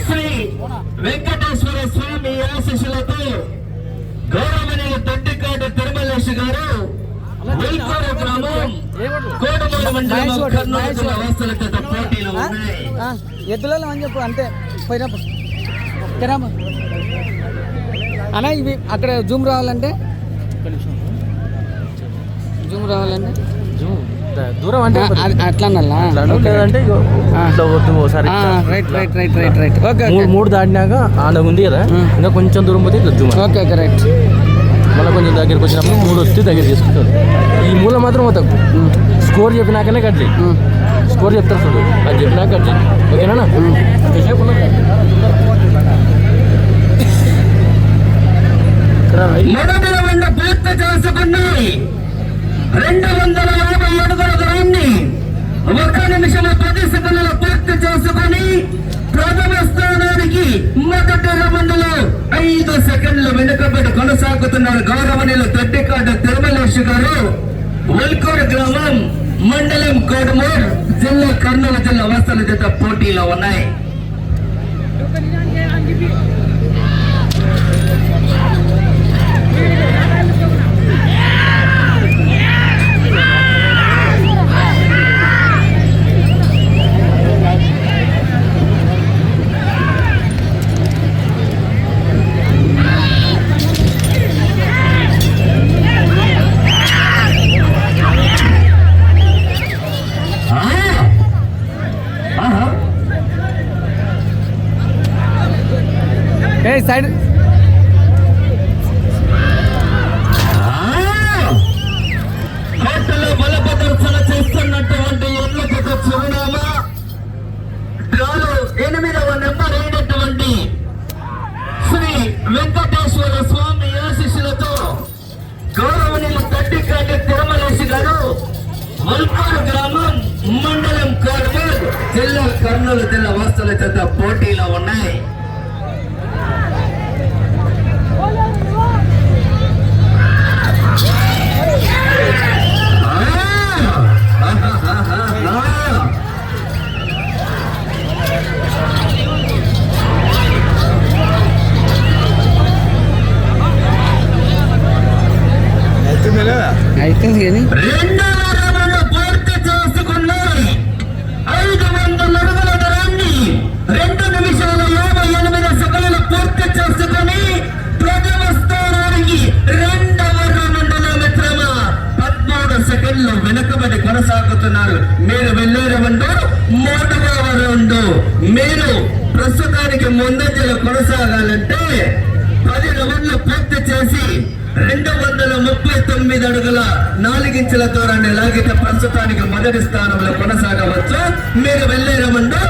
శ్రీ వెంకటేశ్వర స్వామి ఆశీస్సులతో గౌరవనీయులు తొట్టికాటి తిరుమలేశ్ గారు వెల్కూరు గ్రామం కోటమూరు మండలం కర్నూలు జిల్లా వాస్తవ పోటీలో ఉన్నాయి. ఎద్దులలో అని చెప్పు అంతే. పోయినప్పుడు. అన్నా ఇవి అక్కడ జూమ్ రావాలంటే? జూమ్ రావాలంటే? దూరం అంటే అట్లా. లేదంటే ఒకసారి. Right right right right right okay మూడు దాటినాక ఆడ ఉంది కదా. ఇంకా కొంచెం దూరం పోతే జూమ్ ఓకే ఓకే రైట్ మళ్ళీ కొంచెం దగ్గరికి వచ్చినప్పుడు మూడు వస్తే దగ్గర తీసుకుంటారు ఈ మూల మాత్రం పోతాకు స్కోర్ చెప్పినాకనే కట్ స్కోర్ చెప్తారు చూడు. అది చెప్పినాక కట్ ఓకేనా రౌండ్ పూర్తి చేసుకున్నాయి రెండు వందల ఒక నిమిషం పది సెకండ్లు పూర్తి చేసుకుని ప్రథమ స్థానానికి మొదటి రౌండ్లో ఐదు సెకండ్లు వెనుకబడి కొనసాగుతున్నారు గౌరవనీయులు తొట్టికాడు తిరుమలేష్ గారు. వల్కూరు గ్రామం మండలం కోడమూర్ జిల్లా కర్నూలు జిల్లా వస్తల జత పోటీలో ఉన్నాయి. మీరు ప్రస్తుతానికి ముందంజలు కొనసాగాలంటే పది రౌండ్లు పూర్తి చేసి రెండు వందల ముప్పై తొమ్మిది అడుగుల నాలుగించుల దూరాన్ని లాగితే ప్రస్తుతానికి మొదటి స్థానంలో కొనసాగవచ్చు. మీరు వెళ్ళే రమండు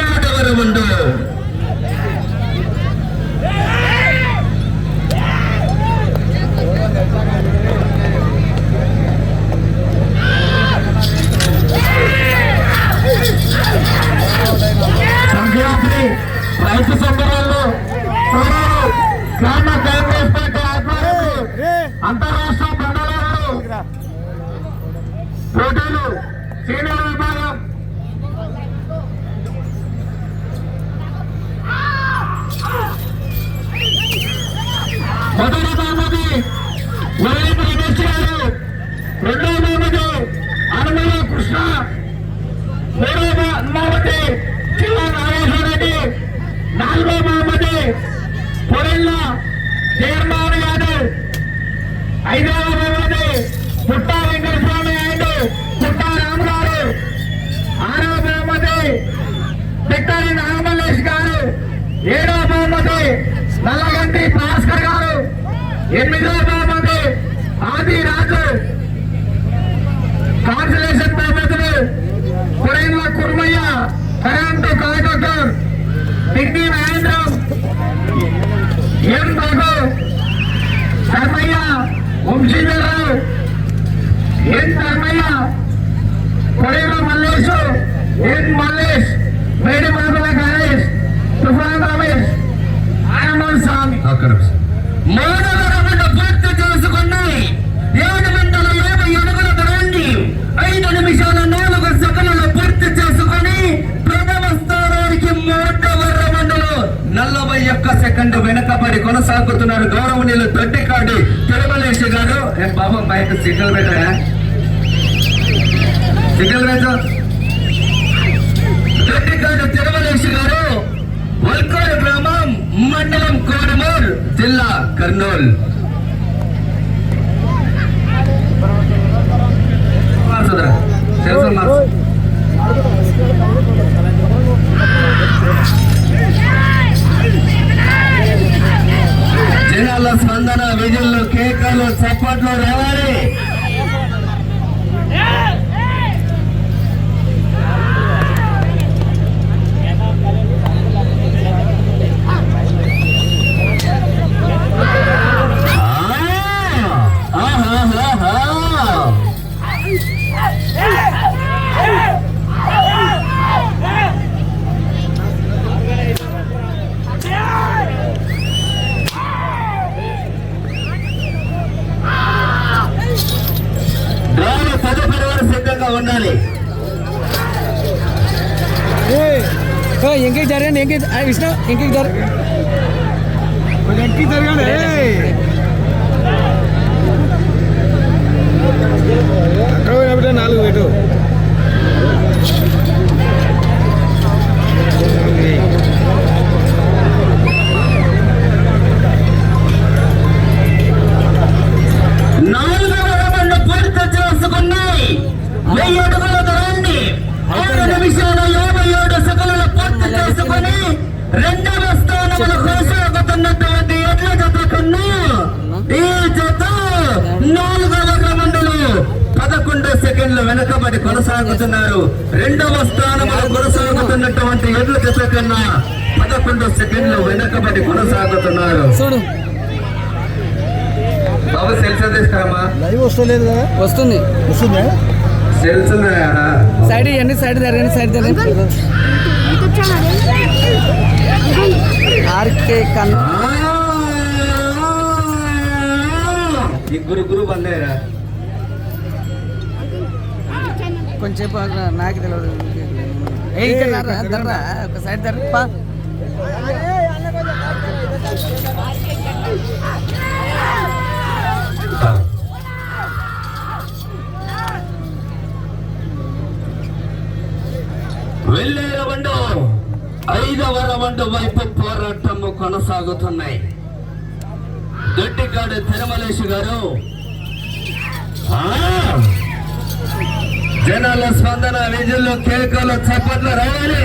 మాటవ రమండు రైతు సోదరులు గ్రామ కాంగ్రెస్ పార్టీ ఆధ్వర్యంలో అంతరాష్ట్ర మండలాల్లో పోటీలు సీనియర్ విభాగం ఎనిమిదో బహుమతి ఆది రాజు కాన్సలేషన్ బహుమతులు పురైన్ల కుర్మయ్య కరెంటు కాంట్రాక్టర్ పిన్ని మహేంద్రం ఎం రఘు ధర్మయ్య వంశీధరరావు ఎన్ ధర్మయ్య కొడేరు మల్లేష్ ఎన్ మల్లేష్ మేడి మాటల గణేష్ తుఫాన్ రమేష్ ఆనంద్ స్వామి మూడవ సెకండ్ వెనకబడి కొనసాగుతున్నారు గౌరవనీయులు దొడ్డికాడి తిరుమలేశి గారు ఏ బాబా బయట సిగ్నల్ పెట్టా సిగ్నల్ పెట్టు దొడ్డికాడు తిరుమలేశి గారు వల్కూరు గ్రామం మండలం కోడుమూర్ జిల్లా కర్నూల్ మార్చుదరా తెలుసు మార్చు జనాల స్పందన విధుల్లో కేకలు చప్పట్లు రావాలి. విష్ణు ఎంకే లైవ్ వస్తలేదు కదా? వస్తుంది. సైడ్ ఇవ్వండి సైడ్ జరగండి సైడ్ జరగండి ఆర్కే కన్నా ఈ గురు గురు బందేరా. కొంచెంసేపు ఆగు, నాకు తెలియదు. ఒక సైడ్ జరగ వెళ్ళేల వెళ్ళే రవండు ఐదవ రవండు వైపు పోరాటము కొనసాగుతున్నాయి దొడ్డికాడు తిరుమలేష్ గారు ఆ! జనాల స్పందన విధుల్లో కేకలు చప్పట్లు రావాలి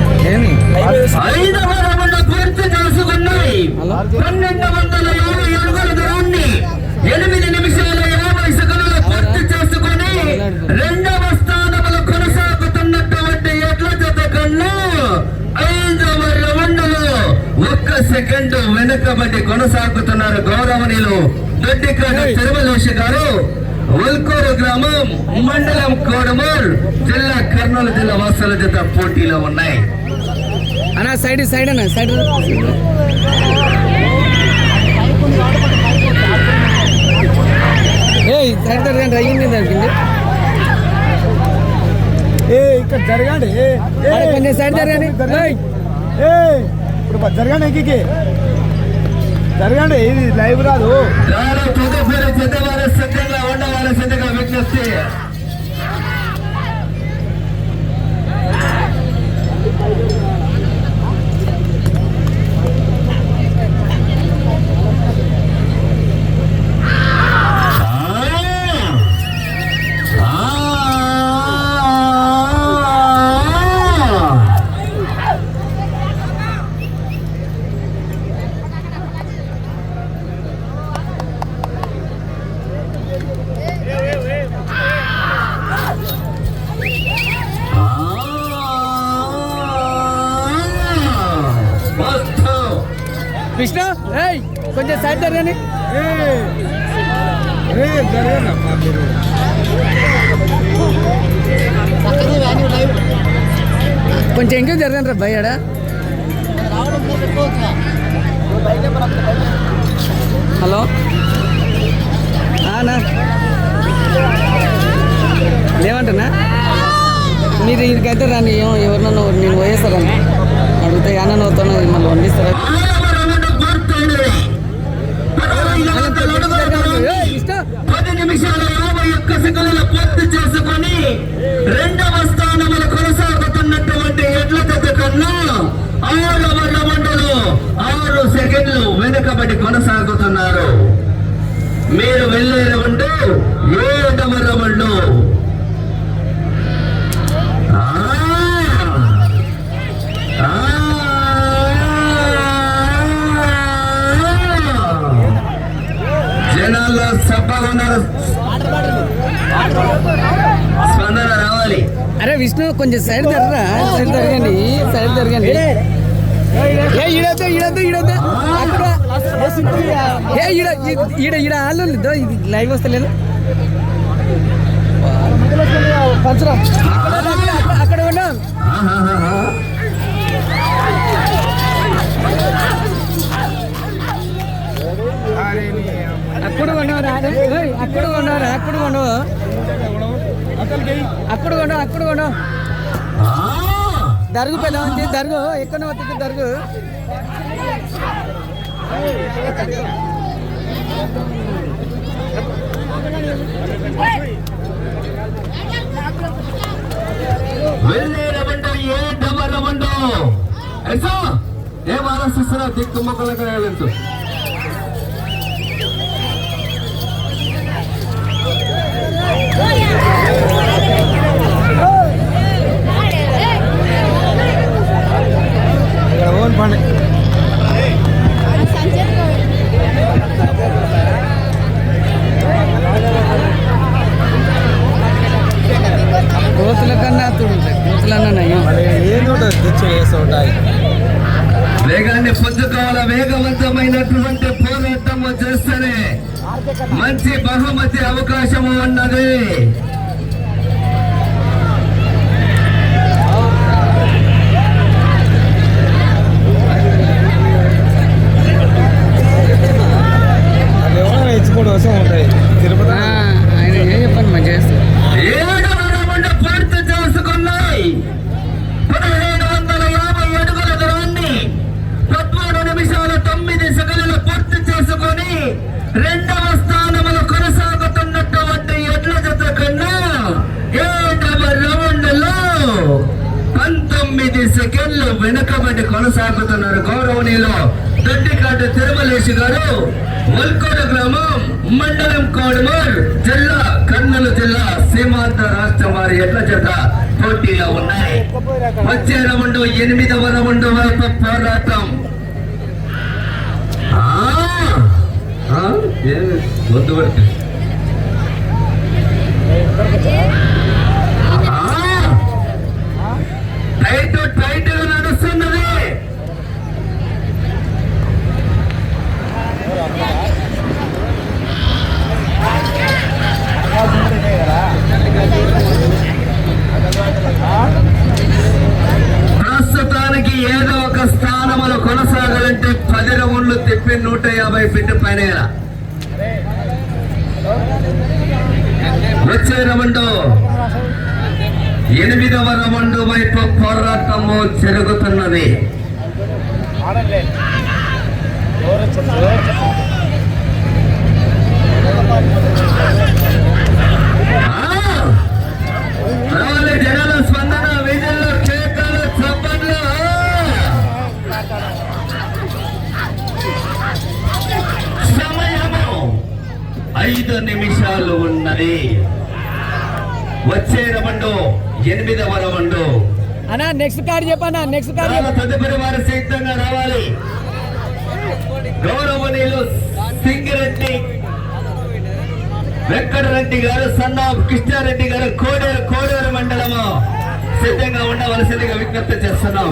ఏమి ఐదవ రౌండ్ పూర్తి చేసుకున్నాయి పన్నెండు వందల యాభై అడుగుల దూరాన్ని ఎనిమిది నిమిషాల యాభై సెకండ్లు పూర్తి చేసుకుని రెండవ స్థానంలో కొనసాగుతున్నటువంటి ఎడ్ల జత కన్నా ఐదవ రౌండ్లో ఒక్క సెకండ్ వెనుకబడి కొనసాగుతున్నారు గౌరవనీయులు దొడ్డికాడ తిరుమలేశ్ గారు ఉల్కూరు గ్రామం మండలం కోడమూర్ జిల్లా కర్నూలు జిల్లా వాసుల జత పోటీలో ఉన్నాయి అన్నా సైడ్ సైడ్ సైడ్ ఏ సైడ్ జరగండి అయ్యింది జరిగింది ఏ ఇక్కడ జరగండి కొంచెం సైడ్ జరగండి ఏయ్. ఏ ఇప్పుడు జరగండి ఎక్కి జరగండి ఇది లైవ్ రాదు. సిద్ధంగా ఉండవారి సిద్ధంగా విజ్ఞప్తి విష్ణు ఏయ్ కొంచెం సైడ్ మీరు? కొంచెం ఇంకా జరగండి రా భయ్ ఆడ హలో. అన్నా లేవంటనా? మీరు ఇదికైతే రాని ఎవరినన్నా నేను పోయేస్తారని. అడిగితే అన్న నవ్వుతాను మళ్ళీ వండిస్తారా ఆరవరమును పూర్తయినది. పదహైదు వందల అడుగుల దూరాన్ని ఏయ్, ఇష్టం పది నిమిషాల యాభై ఒక్క సెకండ్లు పూర్తి చేసుకొని రెండవ స్థానములు కొనసాగుతున్నటువంటి ఎడ్ల జత కన్నా ఆరవ రౌండ్లో ఆరు సెకండ్లు వెనుకబడి కొనసాగుతున్నారు మీరు వెళ్ళే రౌండ్ ఏడవ రౌండ్ ఆ జనాల్లో సభగా ఉన్నారు స్పందన రావాలి అరే విష్ణు కొంచెం సైడ్ జరగరా సైడ్ జరగండి సైడ్ జరగండి ఏ ఈడొద్దు ఈడొద్దు ఈడొద్దు అక్కడ. ఏ ఈడ ఈ- ఈడ ఈడ ఆళ్ళు ఇదో ఇది లైవ్ వస్తలేదు. అక్కడ ఉన్నాం అక్కడ ఉన్నావు అక్కడ ఉన్నావు అక్కడ ఉన్నావు అతనికి అక్కడ ఉన్నావు అక్కడ ఉన్నావు ఆ, దరుగు పెద్ద దరుగు ఎక్కడ వస్తుంది దరుగు ఏ ఆలోచిస్తున్నావు దిక్కు మొక్కలకు వెళ్ళచ్చు ఇక్కడ ఓన్ పండి. కోతుల కన్నా చూడు కోతులన్నా ఏదో తెచ్చి వేసి ఉంటాయి? వేగాన్ని పుంజుకోవాల వేగవంతమైనటువంటి పోరాటము చేస్తేనే మంచి బహుమతి అవకాశము ఉన్నది అది ఎవరైనా ఇచ్చుకోవడం వస్తే ఉంటాయి తిరుపతి ఆయన ఏం చెప్పండి మంచిగా చేస్తారు ఏడవ రౌండ్ పూర్తి చేసుకున్నాయి పదిహేడు వందల యాభై అడుగుల దూరాన్ని పదమూడు నిమిషాల తొమ్మిది సెకండ్లు పూర్తి చేసుకొని రెండవ స్థానములు కొనసాగుతున్నటువంటి ఎడ్ల జత కన్నా ఏడవ రౌండ్లో పంతొమ్మిది సెకండ్లు వెనుకబడి కొనసాగుతున్నారు గౌరవనీయులు దొడ్డికాటు తిరుమలేశి గారు వల్కోట గ్రామం మండలం కోడుమూర్ జిల్లా కర్నూలు జిల్లా సీమాంత రాష్ట్రం వారి ఎడ్ల చేత పోటీలో ఉన్నాయి. వచ్చే రౌండ్ ఎనిమిదవ రౌండ్ వరకు పోరాటం. ఆ, వద్దు పడుతుంది టైట్ ఏదో ఒక స్థానములు కొనసాగాలంటే పది రౌండ్లు తిప్పి నూట యాభై ఫీట్ పైన వచ్చే రౌండ్ ఎనిమిదవ రౌండ్ వైపు పోరాటము జరుగుతున్నది ఆ! ఐదు నిమిషాలు ఉన్నది. వచ్చే రవండు ఎనిమిదవ రవండు అన్నా నెక్స్ట్ కార్డ్ చెప్పన్నా నెక్స్ట్ కార్డ్ తదుపరి వారు సిద్ధంగా రావాలి. గౌరవనీయులు సింగిరెడ్డి వెంకటరెడ్డి గారు సన్న కృష్ణారెడ్డి గారు కోడేరు కోడేరు మండలము. సిద్ధంగా ఉండవలసిందిగా విజ్ఞప్తి చేస్తున్నాం.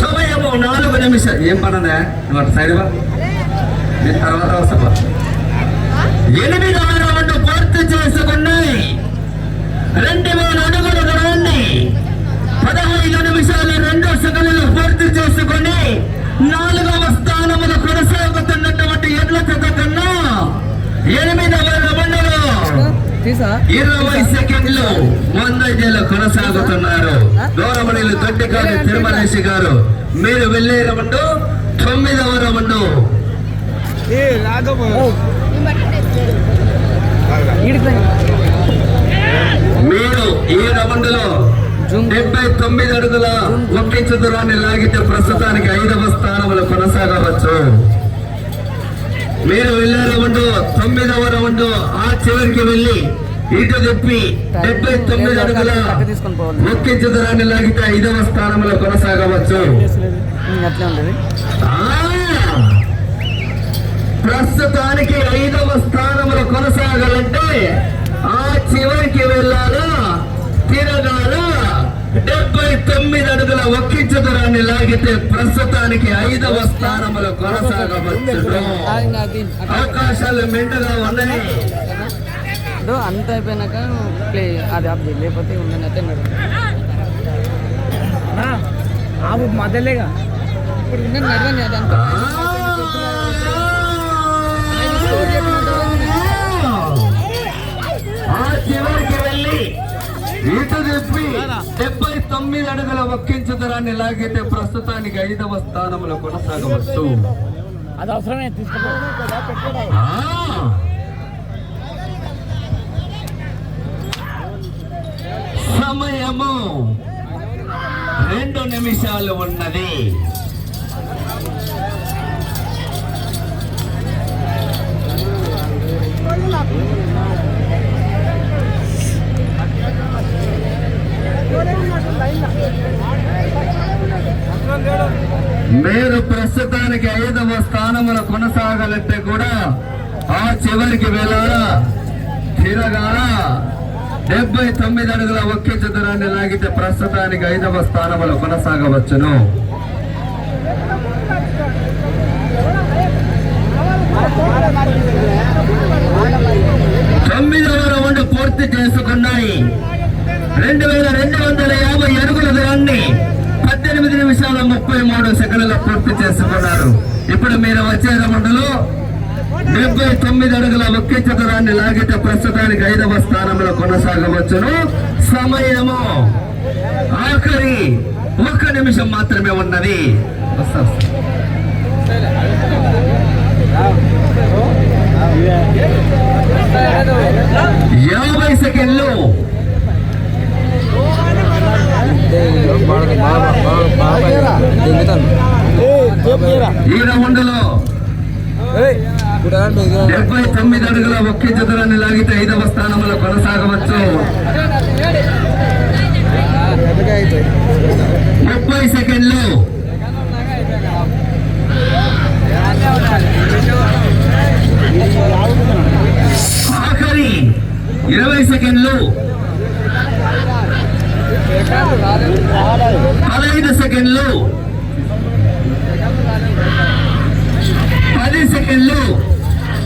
సమయము నాలుగు నిమిషాలు ఏం పనదా నువ్వు సైడ్ వా నేను తర్వాత వస్తా ఎనిమిది రౌండ్ పూర్తి చేసుకున్నాయి రెండు వేల అడుగుల దూరాన్ని పదహైదు నిమిషాలు రెండు సెకండ్లు పూర్తి చేసుకుని నాలుగవ స్థానములు కొనసాగుతున్నటువంటి ఎడ్ల జత కన్నా ఎనిమిదవ రౌండ్లో తీసా ఇరవై సెకండ్లు ముందంజలో కొనసాగుతున్నారు దూరమణిలు దొడ్డికాని తిరుమలేశి గారు. మీరు వెళ్ళే రౌండ్ తొమ్మిదవ రౌండ్. ఈడికి మీరు ఈ రౌండ్లో డెబ్బై తొమ్మిది అడుగుల ఒక్కించు దూరాన్ని లాగితే ప్రస్తుతానికి ఐదవ స్థానంలో కొనసాగవచ్చు. మీరు వెళ్ళే రౌండ్ తొమ్మిదవ రౌండ్ ఆ చివరికి వెళ్ళి ఇటు తిప్పి డెబ్బై తొమ్మిది అడుగుల ఒక్కించు దూరాన్ని లాగితే ఐదవ స్థానంలో కొనసాగవచ్చు! ప్రస్తుతానికి ఐదవ స్థానంలో కొనసాగాలంటే ఆ చివరికి వెళ్ళాలా? తిరగాలా? డెబ్బై తొమ్మిది అడుగుల ఒక్కించు దూరాన్ని లాగితే ప్రస్తుతానికి ఐదవ స్థానంలో కొనసాగవచ్చు. అవకాశాలు మెండుగా ఉన్నాయి. ఇప్పుడు అంత అయిపోయినాక ప్లే అది ఆఫ్ చేయి లేకపోతే ఉండని అయితే నడు ఆవు మధ్యలేగా ఇప్పుడు ఉండని నడవని అది అంత. చివరికి వెళ్ళి డెబ్బై తొమ్మిది అడుగుల ఒక్కించు దరాన్ని లాగితే ప్రస్తుతానికి ఐదవ స్థానంలో కొనసాగవచ్చు. అది అవసరమే తీసుకో ఆ! సమయము రెండు నిమిషాలు ఉన్నది. మీరు ప్రస్తుతానికి ఐదవ స్థానములో కొనసాగాలంటే కూడా ఆ చివరికి వెళ్ళాలా? తిరగాలా? డెబ్బై తొమ్మిది అడుగుల ఒకే చతురాన్ని లాగితే ప్రస్తుతానికి ఐదవ స్థానంలో కొనసాగవచ్చును. తొమ్మిదవ రౌండ్ పూర్తి చేసుకున్నాయి. రెండు వేల రెండు వందల యాభై అడుగుల దూరాన్ని పద్దెనిమిది నిమిషాల ముప్పై మూడు సెకండ్ల పూర్తి చేసుకున్నారు. ఇప్పుడు మీరు వచ్చే రౌండ్లో డెబ్బై తొమ్మిది అడుగుల చతురాన్ని లాగితే ప్రస్తుతానికి ఐదవ స్థానంలో కొనసాగవచ్చును. సమయము ఆఖరి ఒక్క నిమిషం మాత్రమే ఉన్నది. యాభై సెకండ్లు. ఈ రౌండ్లో డెబ్బై తొమ్మిది అడుగుల ఒకే చతురాన్ని లాగితే ఐదవ స్థానంలో కొనసాగవచ్చు. ముప్పై సెకండ్లు. ఆఖరి ఇరవై సెకండ్లు. పదహైదు సెకండ్లు. పది సెకండ్లు.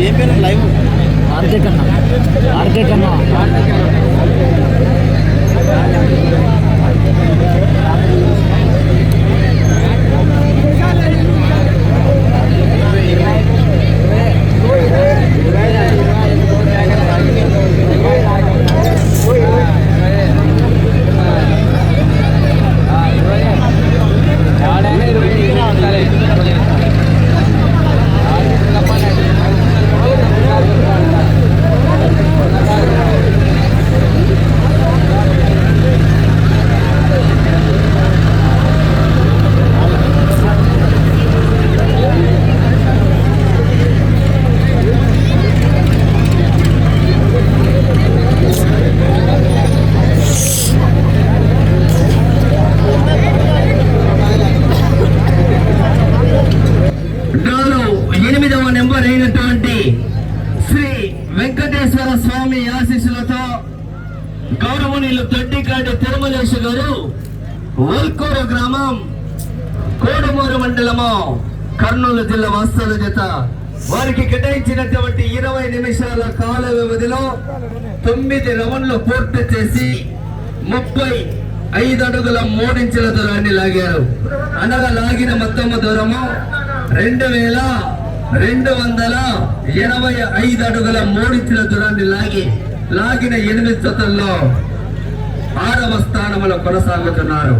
ఏం పేరు లైవ్ ఆర్కే కన్నా ఆర్కే కన్నా గారు ఎనిమిదవ అయినటువంటి శ్రీ వెంకటేశ్వర స్వామి ఆశీస్సులతో గౌరవనీయులు తొట్టికాటి తిరుమలేశ గారు ఓల్కూరు గ్రామం కోడమూరు మండలము కర్నూలు జిల్లా వాస్తవ జత. వారికి కేటాయించినటువంటి ఇరవై నిమిషాల కాల వ్యవధిలో తొమ్మిది రౌండ్లు పూర్తి చేసి ముప్పై ఐదు అడుగుల మూడించుల దూరాన్ని లాగారు. అనగా లాగిన మొత్తము దూరము రెండు వేల రెండు వందల ఎనభై ఐదు అడుగుల మూడించుల దూరాన్ని లాగి లాగిన ఎనిమిది జతల్లో ఆరవ స్థానంలో కొనసాగుతున్నారు.